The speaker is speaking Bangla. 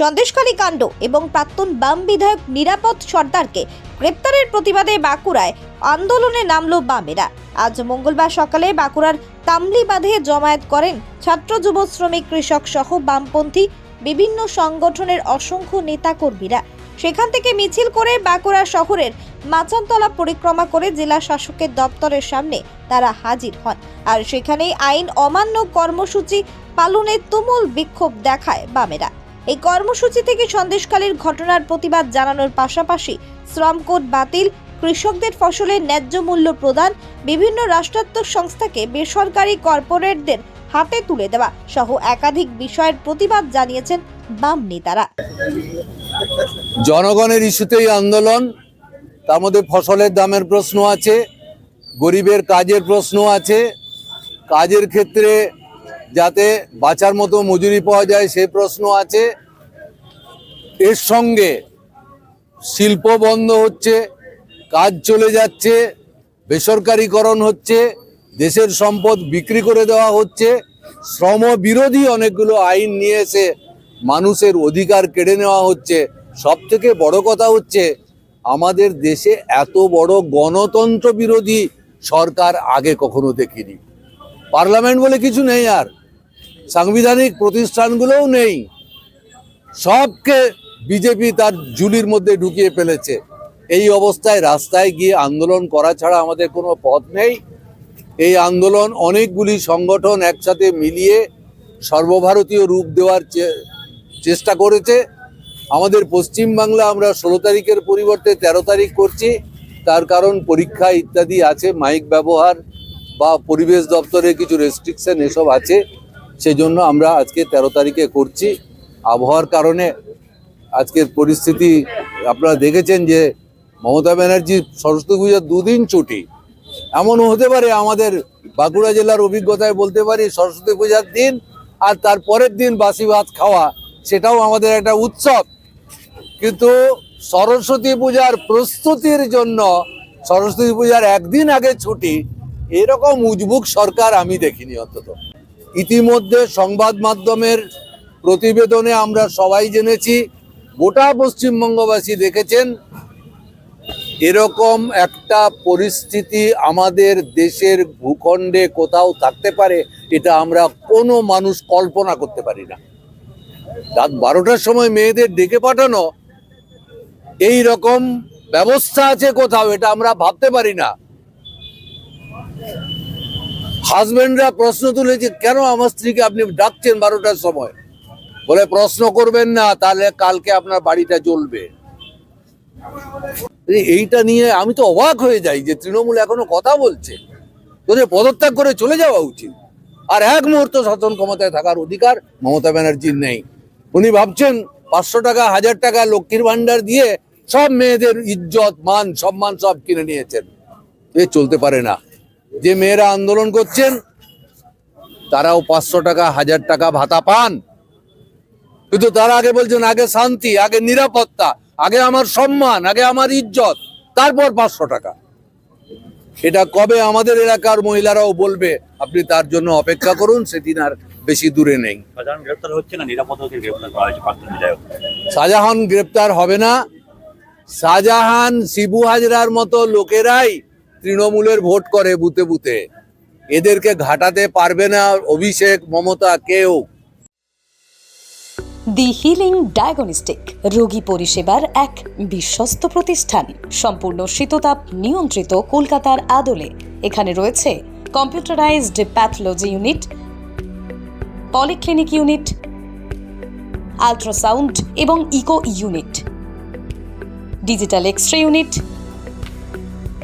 সন্দেশখালী কাণ্ড এবং প্রাক্তন বাম বিধায়ক নিরাপদ সর্দারকে গ্রেপ্তারের প্রতিবাদে বাঁকুড়ায় আন্দোলনে নামল বামেরা। আজ মঙ্গলবার সকালে বাঁকুড়ার তামলি বাঁধে জমায়েত করেন ছাত্র যুব শ্রমিক কৃষক সহ বামপন্থী বিভিন্ন সংগঠনের অসংখ্য নেতাকর্মীরা। সেখান থেকে মিছিল করে বাঁকুড়া শহরের মাচানতলা পরিক্রমা করে জেলা শাসকের দপ্তরের সামনে তারা হাজির হন। আর সেখানেই আইন অমান্য কর্মসূচি পালনে তুমুল বিক্ষোভ দেখায় বামেরা। এই কর্মসূচি থেকে সন্দেশকালীর ঘটনার প্রতিবাদ জানানোর পাশাপাশি শ্রম কোড বাতিল, কৃষকদের ফসলের ন্যায্য মূল্য প্রদান, বিভিন্ন রাষ্ট্রায়ত্ত সংস্থাকে বেসরকারি কর্পোরেটদের হাতে তুলে দেওয়া সহ একাধিক বিষয়ের প্রতিবাদ জানিয়েছেন বাম নেতারা। জনগণের ইস্যুতেই আন্দোলন, তার মধ্যে ফসলের দামের প্রশ্ন আছে, গরিবের কাজের প্রশ্ন আছে, কাজের ক্ষেত্রে যাতে বাঁচার মতো মজুরি পাওয়া যায় সেই প্রশ্ন আছে। এর সঙ্গে শিল্প বন্ধ হচ্ছে, কাজ চলে যাচ্ছে, বেসরকারীকরণ হচ্ছে, দেশের সম্পদ বিক্রি করে দেওয়া হচ্ছে। শ্রম বিরোধী অনেকগুলো আইন নিয়ে এসে মানুষের অধিকার কেড়ে নেওয়া হচ্ছে। সব থেকে বড় কথা হচ্ছে, আমাদের দেশে এত বড় গণতন্ত্র বিরোধী সরকার আগে কখনো দেখিনি। পার্লামেন্ট বলে কিছু নেই আর। সাংবিধানিক প্রতিষ্ঠানগুলোও নেই। সবকে বিজেপি তার ঝুলির মধ্যে ঢুকিয়ে ফেলেছে। এই অবস্থায় রাস্তায় গিয়ে আন্দোলন করা ছাড়া আমাদের কোনো পথ নেই। এই আন্দোলন অনেকগুলি সংগঠন একসাথে মিলিয়ে সর্বভারতীয় রূপ দেওয়ার চেষ্টা করেছে। আমাদের পশ্চিম বাংলা আমরা ষোলো তারিখের পরিবর্তে তেরো তারিখ করছি। তার কারণ পরীক্ষা ইত্যাদি আছে, মাইক ব্যবহার বা পরিবেশ দপ্তরের কিছু রেস্ট্রিকশন এসব আছে। সেজন্য আমরা আজকে তেরো তারিখে করছি। আবহাওয়ার কারণে আজকের পরিস্থিতি, আপনারা দেখেছেন যে মমতা ব্যানার্জি সরস্বতী পূজার দুদিন ছুটি। এমনও হতে পারে আমাদের বাঁকুড়া জেলার অভিজ্ঞতায় বলতে পারি, সরস্বতী পূজার দিন আর তার পরের দিন বাসি ভাত খাওয়া, সেটাও আমাদের একটা উৎসব। কিন্তু সরস্বতী পূজার প্রস্তুতির জন্য, সরস্বতী পূজার একদিন আগে ছুটি, এরকম উজবুক সরকার আমি দেখিনি অন্তত। ইতিমধ্যে সংবাদ মাধ্যমের প্রতিবেদনে আমরা সবাই জেনেছি, গোটা পশ্চিমবঙ্গবাসী দেখেছেন, এরকম একটা পরিস্থিতি আমাদের দেশের ভূখণ্ডে কোথাও থাকতে পারে, এটা আমরা কোনো মানুষ কল্পনা করতে পারি না। রাত বারোটার সময় মেয়েদের ডেকে পাঠানো, এই রকম ব্যবস্থা আছে কোথাও, এটা আমরা ভাবতে পারি না। হাজবেন্ডরা প্রশ্ন তুলেছে, কেন আমার স্ত্রীকে আপনি ডাকছেন বারোটার সময়? বলে, প্রশ্ন করবেন না, তাহলে কালকে আপনার বাড়িটা জ্বলবে। এইটা নিয়ে আমি তো অবাক হয়ে যাই যে তৃণমূল এখনও কথা বলছে। তোদের পদত্যাগ করে চলে যাওয়া উচিত। আর এক মুহূর্ত শাসন ক্ষমতায় থাকার অধিকার মমতা ব্যানার্জির নেই। উনি ভাবছেন, পাঁচশো টাকা, হাজার টাকা লক্ষ্মীর ভান্ডার দিয়ে সব মেয়েদের ইজ্জত, মান, সম্মান সব কিনে নিয়েছেন। এ চলতে পারে না। যে মেয়েরা আন্দোলন করছেন তারাও পাঁচশো টাকা হাজার টাকা ভাতা পান। কিন্তু তারা আগে বলছেন আগে শান্তি আগে নিরাপত্তা আগে আমার সম্মান আগে আমার ইজ্জত তারপর পাঁচশো টাকা। এটা কবে আমাদের এলাকার মহিলারাও বলবে আপনি তার জন্য অপেক্ষা করুন সেদিন আর বেশি দূরে নেই। শাহজাহান গ্রেপ্তার হবে না। শাহজাহান শিবু হাজরার মতো লোকেরাই তৃণমূলের ভোট করে বুতে বুতে এদেরকে ঘাটাতে পারবে না অভিষেক মমতা কেউ। দি হিলিং ডায়াগনস্টিক, রোগী পরিষেবার এক বিশ্বস্ত প্রতিষ্ঠান। সম্পূর্ণ শীততাপ নিয়ন্ত্রিত কলকাতার আদলে। এখানে রয়েছে computerised pathology unit, polyclinic unit, ultrasound এবং echo unit. Digital X unit